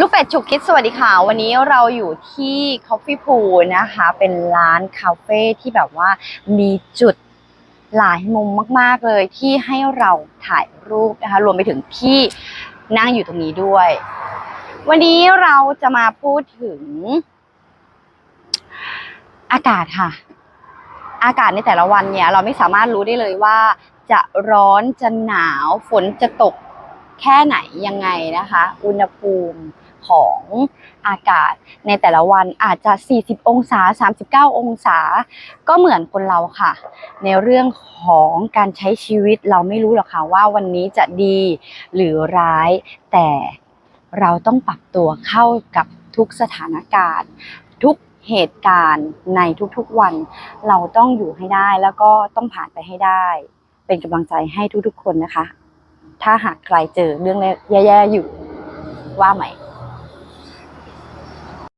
ลูกเป็ดฉุกคิดสวัสดีค่ะ วันนี้เราอยู่ที่ Coffee Pool นะคะ เป็นร้านคาเฟ่ที่แบบว่ามีจุดหลายมุมมาก ๆ เลยที่ให้เราถ่ายรูปนะคะ รวมไปถึงที่นั่งอยู่ตรงนี้ด้วย วันนี้เราจะมาพูดถึง อากาศค่ะ อากาศในแต่ละวันเนี่ย เราไม่สามารถรู้ได้เลยว่า จะร้อนจะหนาวฝนจะตกแค่ไหนยังไงนะคะ อุณหภูมิ ของอากาศในแต่ละวันอาจจะ 40 องศา 39 องศา ก็เหมือนคนเราค่ะ ในเรื่องของการใช้ชีวิตเราไม่รู้หรอกค่ะว่าวันนี้จะดีหรือร้าย แต่เราต้องปรับตัวเข้ากับทุกสถานการณ์ ทุกเหตุการณ์ในทุกๆวัน เราต้องอยู่ให้ได้แล้วก็ต้องผ่านไปให้ได้ เป็นกำลังใจให้ทุกๆคนนะคะ ถ้าหากใครเจอเรื่องแย่ๆอยู่ว่าไหม